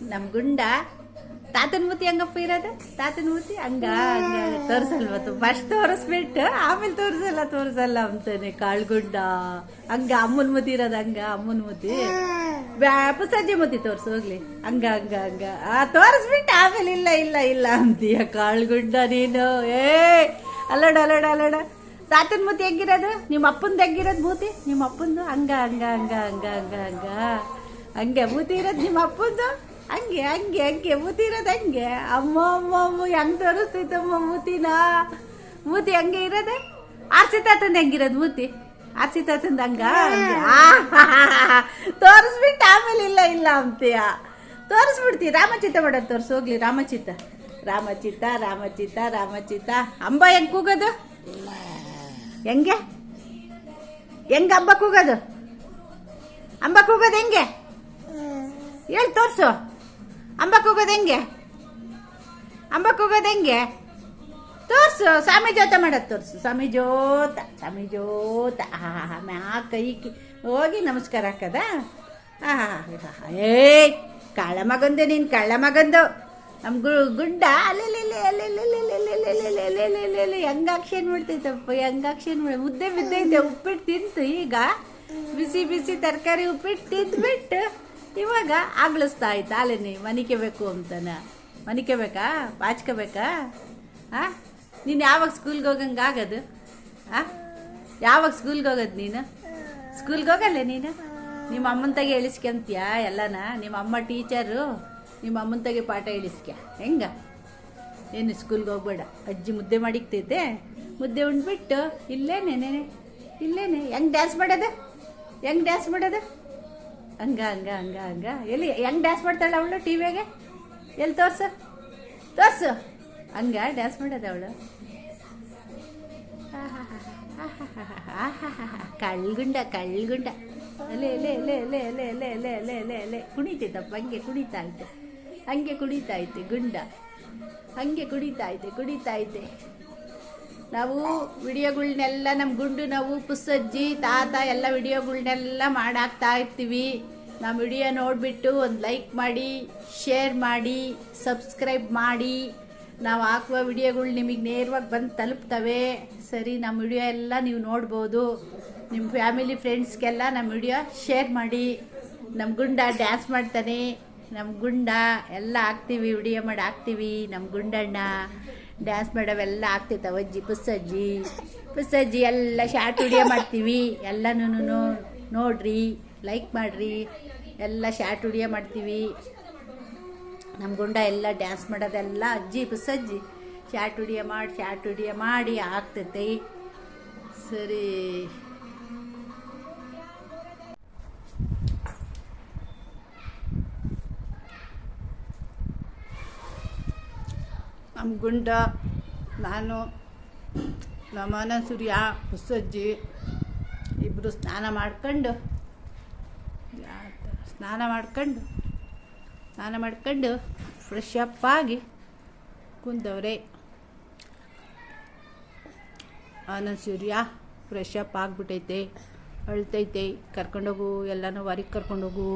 ನಮ್ಮ ಗುಂಡ ತಾತನ ಮೂತಿ ಹಂಗಪ್ಪ ಇರೋದು? ತಾತನ ಮೂತಿ? ಹಂಗ ಹಂಗ ಫಸ್ಟ್ ತೋರಿಸ್ಬಿಟ್ಟು ಆಮೇಲೆ ತೋರಿಸಲ್ಲ ತೋರಿಸಲ್ಲ ಅಂತಾನೆ ಕಾಳು ಗುಂಡ. ಹಂಗ, ಅಮ್ಮನ ಮೂತಿ ಇರೋದು ಹಂಗ, ಅಮ್ಮನ ಮೂತಿ. ಪುಸಜ್ಜಿ ಮೂತಿ ತೋರ್ಸ, ಹೋಗ್ಲಿ. ಹಂಗ ಹಂಗ ಹಂಗ. ಆ, ತೋರಿಸ್ಬಿಟ್ಟು ಆಮೇಲೆ ಇಲ್ಲ ಇಲ್ಲ ಇಲ್ಲ ಅಂತೀಯ ಕಾಳು ಗುಂಡ ನೀನು. ಏ, ಅಲ್ಲಡ ಅಲ್ಲಡ ಅಲ್ಲಡ. ತಾತನ ಮೂತಿ ಹೆಂಗಿರೋದು? ನಿಮ್ಮ ಅಪ್ಪಂದು ಹೆಂಗಿರೋದು ಮೂತಿ? ನಿಮ್ಮ ಅಪ್ಪಂದು? ಹಂಗ ಹಂಗ ಹಂಗ ಹಂಗ ಹಂಗ ಹಂಗ. ಹಂಗೆ ಮೂತಿ ಇರೋದು ನಿಮ್ಮ ಅಪ್ಪಂದು? ಹಂಗೆ ಹಂಗೆ ಹಂಗೆ ಮೂತಿರೋದು ಹಂಗೆ. ಅಮ್ಮ ಅಮ್ಮ ಅಮ್ಮ, ಹೆಂಗ್ ತೋರಿಸ್ತಿತ್ತಮ್ಮ ಮೂತಿನ? ಮೂತಿ ಹಂಗೆ ಇರೋದೆ? ಆರ್ಸಿ ತಾತಂದು ಹೆಂಗಿರೋದು ಮೂತಿ? ಆರ್ಸಿ ತಾತಂದು ಹಂಗ? ತೋರಿಸ್ಬಿಟ್ಟು ಆಮೇಲೆ ಇಲ್ಲ ಇಲ್ಲ ಅಂತೀಯ? ತೋರಿಸ್ಬಿಡ್ತಿ, ರಾಮಚಿತ್ತ ಮಾಡ ತೋರ್ಸು, ಹೋಗ್ಲಿ, ರಾಮಚಿತ್ತ. ರಾಮಚಿತ್ತ ರಾಮಚಿತ್ತ ರಾಮಚಿತ್ತ. ಅಂಬ ಹೆಂಗೆ ಕೂಗೋದು? ಹೆಂಗೆ? ಹೆಂಗೆ ಅಂಬ ಕೂಗೋದು? ಅಂಬ ಕೂಗೋದು ಹೆಂಗೆ? ಹೇಳಿ ತೋರಿಸು. ಅಂಬಕ್ಕೆ ಹೋಗೋದು ಹೆಂಗೆ? ಅಂಬಕ್ಕೆ ಹೋಗೋದು ಹೆಂಗೆ? ತೋರಿಸು, ಸ್ವಾಮಿ ಜೋತ ಮಾಡೋದು ತೋರಿಸು. ಸ್ವಾಮಿ ಜೋತ ಸ್ವಾಮಿ ಜೋತ. ಹಾ ಆ ಕೈ ಹೋಗಿ ನಮಸ್ಕಾರ ಹಾಕದ? ಏ ಕಳ್ಳ ಮಗಂದು ನೀನು ಕಳ್ಳ ಮಗಂದು. ನಮ್ಮ ಗು, ಗುಡ್ಡ ಏನು ಮಾಡ್ತೈತಪ್ಪ ಬಿಡ್ತೈತಪ್ಪ ಏನು ಬಿಡ ಮುದ್ದೆ ಬಿದ್ದೈತೆ ಉಪ್ಪಿಟ್ಟು ತಿಂತು ಈಗ ಬಿಸಿ ಬಿಸಿ ತರಕಾರಿ ಉಪ್ಪಿಟ್ಟು ತಿಂದ್ಬಿಟ್ಟು ಇವಾಗ ಆಗ್ಲಿಸ್ತಾ ಆಯ್ತು? ಅಲ್ಲೇನೆ ಮನಿಕೆ ಬೇಕು ಅಂತಾನ. ಮನಿಕೆ ಬೇಕಾ? ಬಾಚ್ಕೋಬೇಕಾ ಹಾ ನೀನು ಯಾವಾಗ ಸ್ಕೂಲ್ಗೆ ಹೋಗಂಗೆ ಆಗದು? ಹಾ ಯಾವಾಗ ಸ್ಕೂಲ್ಗೆ ಹೋಗೋದು ನೀನು? ಸ್ಕೂಲ್ಗೆ ಹೋಗಲ್ಲ ನೀನು? ನಿಮ್ಮ ಅಮ್ಮನ ತಗೆ ಇಳಿಸ್ಕೊಂತೀಯ ಎಲ್ಲನ? ನಿಮ್ಮ ಅಮ್ಮ ಟೀಚರು ನಿಮ್ಮ ಅಮ್ಮನ ತಗೆ ಪಾಠ ಇಳಿಸ್ಕ್ಯ? ಹೆಂಗ? ಏನು ಸ್ಕೂಲ್ಗೆ ಹೋಗ್ಬೇಡ. ಅಜ್ಜಿ ಮುದ್ದೆ ಮಾಡಿಕ್ತೈತೆ. ಮುದ್ದೆ ಉಂಡ್ಬಿಟ್ಟು ಇಲ್ಲೇನೆ ನೆನೆ ಇಲ್ಲೇನೆ? ಹೆಂಗೆ ಡ್ಯಾನ್ಸ್ ಮಾಡೋದು? ಹೆಂಗ್ ಡ್ಯಾನ್ಸ್ ಮಾಡೋದು? ಹಂಗ ಹಂಗ ಹಂಗ ಹಂಗ ಎಲ್ಲಿ ಹೆಂಗ್ ಡ್ಯಾನ್ಸ್ ಮಾಡ್ತಾಳೆ ಅವಳು ಟಿ ಎಲ್ಲಿ ತೋರ್ಸು ತೋರ್ಸು ಹಂಗ ಡ್ಯಾನ್ಸ್ ಮಾಡೋದು ಅವಳು ಕಳ್ಗುಂಡ ಕಳ್ಗುಂಡ ಅಲೆ ಎಲೆ ಎಲೆ ಎಲೆ ಎಲೆ ಎಲೆ ಎಲೆ ಎಲೆ ಕುಣಿತೈತಪ್ಪ ಹಂಗೆ ಕುಣಿತಾ ಐತೆ ಹಂಗೆ ಕುಣಿತಾ ಐತೆ ಗುಂಡ ಹಂಗೆ ಕುಣಿತಾ ಐತೆ ಕುಣಿತಾ ಐತೆ ನಾವು ವಿಡಿಯೋಗಳ್ನೆಲ್ಲ ನಮ್ಮ ಗುಂಡು ನಾವು, ಪುಸ್ಸಜ್ಜಿ, ತಾತ ಎಲ್ಲ ವಿಡಿಯೋಗಳ್ನೆಲ್ಲ ಮಾಡಾಕ್ತಾ ಇರ್ತೀವಿ. ನಮ್ಮ ವಿಡಿಯೋ ನೋಡಿಬಿಟ್ಟು ಒಂದು ಲೈಕ್ ಮಾಡಿ, ಶೇರ್ ಮಾಡಿ, ಸಬ್ಸ್ಕ್ರೈಬ್ ಮಾಡಿ. ನಾವು ಹಾಕುವ ವಿಡಿಯೋಗಳು ನಿಮಗೆ ನೇರವಾಗಿ ಬಂದು ತಲುಪ್ತವೆ. ಸರಿ ನಮ್ಮ ವಿಡಿಯೋ ಎಲ್ಲ ನೀವು ನೋಡ್ಬೋದು. ನಿಮ್ಮ ಫ್ಯಾಮಿಲಿ ಫ್ರೆಂಡ್ಸ್ಗೆಲ್ಲ ನಮ್ಮ ವಿಡಿಯೋ ಶೇರ್ ಮಾಡಿ. ನಮ್ಮ ಗುಂಡ ಡ್ಯಾನ್ಸ್ ಮಾಡ್ತಾನೆ. ನಮ್ಮ ಗುಂಡ ಎಲ್ಲ ಹಾಕ್ತೀವಿ, ವಿಡಿಯೋ ಮಾಡಿ ಹಾಕ್ತೀವಿ ನಮ್ಮ ಗುಂಡಣ್ಣ. ಡ್ಯಾನ್ಸ್ ಮಾಡೋವೆಲ್ಲ ಆಗ್ತೈತೆ ಅಜ್ಜಿ, ಪುಸ್ಸಜ್ಜಿ ಪುಸ್ಸಜ್ಜಿ ಎಲ್ಲ ಶಾರ್ಟ್ ವಿಡಿಯೋ ಮಾಡ್ತೀವಿ. ಎಲ್ಲನೂ ನೋಡ್ರಿ ಲೈಕ್ ಮಾಡಿರಿ. ಎಲ್ಲ ಶಾರ್ಟ್ ವಿಡಿಯೋ ಮಾಡ್ತೀವಿ. ನಮ್ಮ ಗುಂಡ ಎಲ್ಲ ಡ್ಯಾನ್ಸ್ ಮಾಡೋದೆಲ್ಲ ಅಜ್ಜಿ, ಪುಸ್ಸಜ್ಜಿ. ಶಾರ್ಟ್ ವಿಡಿಯೋ ಮಾಡಿ, ಶಾರ್ಟ್ ವಿಡಿಯೋ ಮಾಡಿ ಆಗ್ತೈತೆ. ಸರಿ. ನಮ್ಮ ಗುಂಡ, ನಾನು ನಮ್ಮನ ಸೂರ್ಯ ಹುಸಜ್ಜಿ ಇಬ್ಬರು ಸ್ನಾನ ಮಾಡ್ಕೊಂಡು ಸ್ನಾನ ಮಾಡ್ಕೊಂಡು ಸ್ನಾನ ಮಾಡ್ಕೊಂಡು ಫ್ರೆಶ್ ಅಪ್ ಆಗಿ ಕುಂತವ್ರೆ. ಆನಂದ್ ಸೂರ್ಯ ಫ್ರೆಶ್ ಅಪ್ ಆಗಿಬಿಟ್ಟೈತೆ ಅಳ್ತೈತೆ. ಕರ್ಕೊಂಡೋಗು, ಎಲ್ಲನೂ ಹೊರಗೆ ಕರ್ಕೊಂಡೋಗು,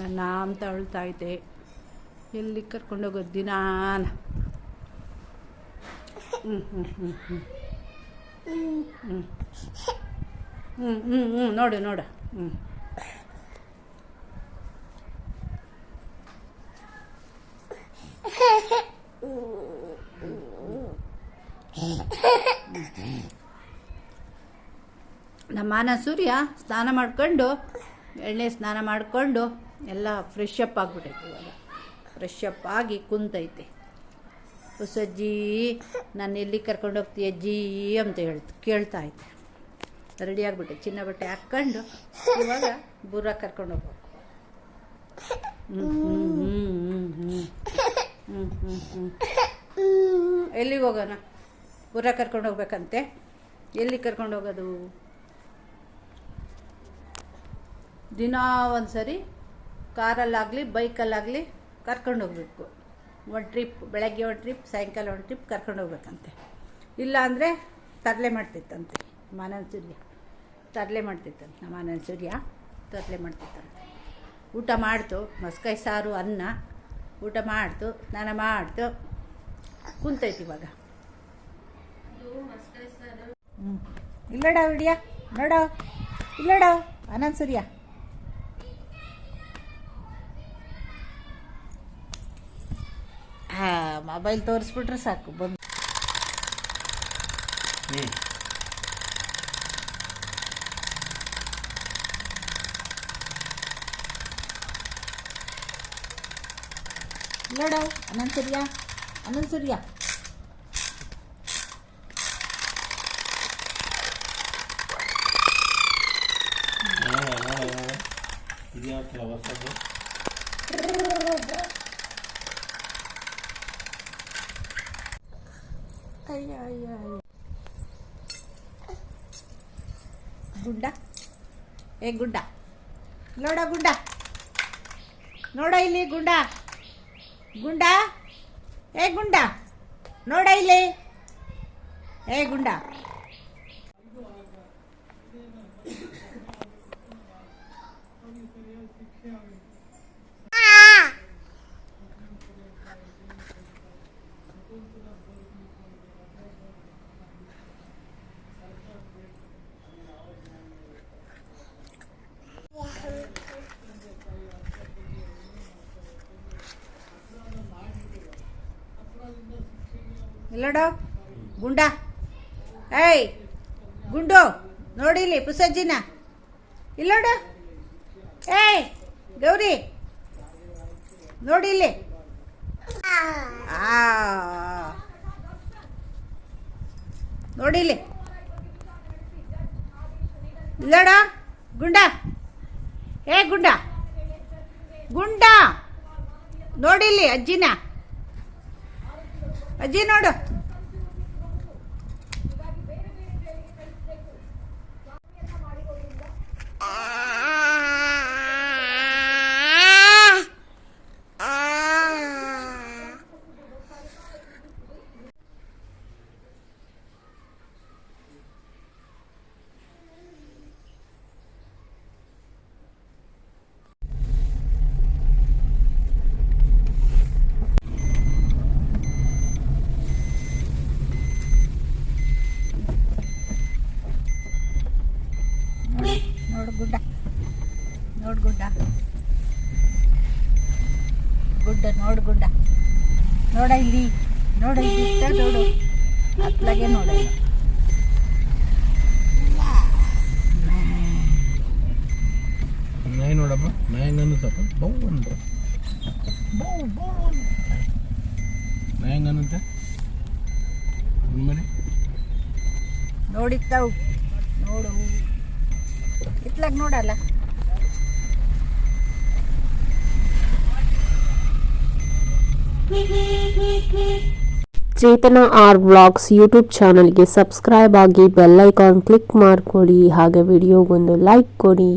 ನನ್ನ ಅಂತ ಅಳ್ತಾ ಐತೆ. ಎಲ್ಲಿ ಕರ್ಕೊಂಡೋಗೋದು ದಿನಾನ? ಹ್ಞೂ ಹ್ಞೂ ಹ್ಞೂ ನೋಡು ನೋಡು ಹ್ಞೂ ನಮ್ಮ ಮಾನ ಸೂರ್ಯ ಸ್ನಾನ ಮಾಡ್ಕೊಂಡು ಎಣ್ಣೆ ಸ್ನಾನ ಮಾಡಿಕೊಂಡು ಎಲ್ಲ ಫ್ರೆಶ್ ಅಪ್ ಆಗಿಬಿಟ್ಟೈತೆ ಇವಾಗ ಫ್ರೆಶ್ ಅಪ್ ಆಗಿ ಕುಂತೈತೆ ಹೊಸಜ್ಜಿ ನಾನು ಎಲ್ಲಿ ಕರ್ಕೊಂಡು ಹೋಗ್ತೀಯ ಅಜ್ಜಿ ಅಂತ ಹೇಳ್ತು, ಕೇಳ್ತಾ ಇದ್ದೆ. ರೆಡಿ ಆಗಿಬಿಟ್ಟೆ, ಚಿನ್ನ ಬಟ್ಟೆ ಹಾಕ್ಕೊಂಡು ಇವಾಗ ಬುರ ಕರ್ಕೊಂಡು ಹೋಗ್ಬೇಕು. ಹ್ಞೂ ಹ್ಞೂ ಹ್ಞೂ ಹ್ಞೂ ಹ್ಞೂ ಹ್ಞೂ ಹ್ಞೂ ಎಲ್ಲಿಗೆ ಹೋಗೋಣ? ಬುರ ಕರ್ಕೊಂಡು ಹೋಗ್ಬೇಕಂತೆ. ಎಲ್ಲಿ ಕರ್ಕೊಂಡು ಹೋಗೋದು? ದಿನ ಒಂದು ಸರಿ ಕಾರಲ್ಲಾಗಲಿ, ಬೈಕಲ್ಲಾಗಲಿ ಕರ್ಕೊಂಡು ಹೋಗ್ಬೇಕು. ಒಂದು ಟ್ರಿಪ್, ಬೆಳಗ್ಗೆ ಒಂದು ಟ್ರಿಪ್, ಸಾಯಂಕಾಲ ಒಂದು ಟ್ರಿಪ್ ಕರ್ಕೊಂಡು ಹೋಗ್ಬೇಕಂತೆ. ಇಲ್ಲ ಅಂದರೆ ತರಲೆ ಮಾಡ್ತಿತ್ತಂತೆ ಮಾನನ ಸೂರ್ಯ ತರಲೆ ಮಾಡ್ತಿತ್ತಂತೆ ನಮ್ಮ ಮಾನನ ಸೂರ್ಯ ತರಲೆ ಮಾಡ್ತಿತ್ತಂತೆ. ಊಟ ಮಾಡ್ತು ಮಸ್ಕಾಯಿ ಸಾರು, ಅನ್ನ, ಊಟ ಮಾಡ್ತು, ಸ್ನಾನ ಮಾಡ್ತು. ಕುಂತೈತಿ ಇವಾಗ. ಹ್ಞೂ ಇಲ್ಲಡ ವಿಡಿಯ? ನೋಡ. ಇಲ್ಲಡ ಅನಂತ್ ಸೂರ್ಯ ಹಾಂ ಮೊಬೈಲ್ ತೋರಿಸ್ಬಿಟ್ರೆ ಸಾಕು ಬಂದು. ಇಲ್ಲಡ ಅನಂತ್ ಸೂರ್ಯ ಅನಂತ್ ಸೂರ್ಯ ನೋಡ ನೋಡ ನೋಡ ಇದು ಯಾವ ಥರ ಹೊಸದು ಅಯ್ಯ ಅಯ್ಯ ಅಯ್ಯ. ಗುಡ್ಡ? ಏ, ಗುಡ್ಡ? ನೋಡ ಗುಡ್ಡ. ನೋಡ ಇಲ್ಲಿ ಗುಂಡ. ಗುಂಡ? ಏ, ಗುಂಡ? ನೋಡ ಇಲ್ಲಿ. ಏ, ಗುಂಡ. ಇಲ್ಲಡ ಗುಂಡ? ಏಯ್, ಗುಂಡು, ನೋಡಿಲಿ ಪುಸಜ್ಜಿನ? ಇಲ್ಲೋಡು ಏಯ್, ಗೌರಿ, ನೋಡಿಲಿ? ನೋಡಿಲಿ? ಇಲ್ಲೋಡ ಗುಂಡ? ಏ, ಗುಂಡ? ಗುಂಡ? ನೋಡಿಲಿ ಅಜ್ಜಿನ? ಅಜ್ಜಿ ನೋಡು ನೋಡು ಗುಡ್ಡ ನೋಡು ಗುಡ್ಡ ಗುಡ್ಡ ನೋಡು ಗುಡ್ಡ ನೋಡ ಇಲ್ಲಿ ನೋಡ. ಇಲ್ಲಿ ನೋಡು ಅತ್ಲಾಗೆ ನೋಡ. ನಾಯಿ ನೋಡಪ್ಪ ನಾಯಿ ಅನ್ನುತ್ತಪ್ಪ ಬೌ ಅಂತ ಬೌ ಬೌ ಅಂತ ನಾಯಿ ನೋಡಿ ಮರಿ ನೋಡು. ಇತ್ಲಾಗ ನೋಡಲ್ಲ. ಚೇತನ ಆರ್ ವ್ಲಾಗ್ಸ್ ಯೂಟ್ಯೂಬ್ ಚಾನಲ್ಗೆ ಸಬ್ಸ್ಕ್ರೈಬ್ ಆಗಿ ಬೆಲ್ ಐಕಾನ್ ಕ್ಲಿಕ್ ಮಾಡಿಕೊಡಿ. ಹಾಗೆ ವಿಡಿಯೋಗೊಂದು ಲೈಕ್ ಕೊಡಿ.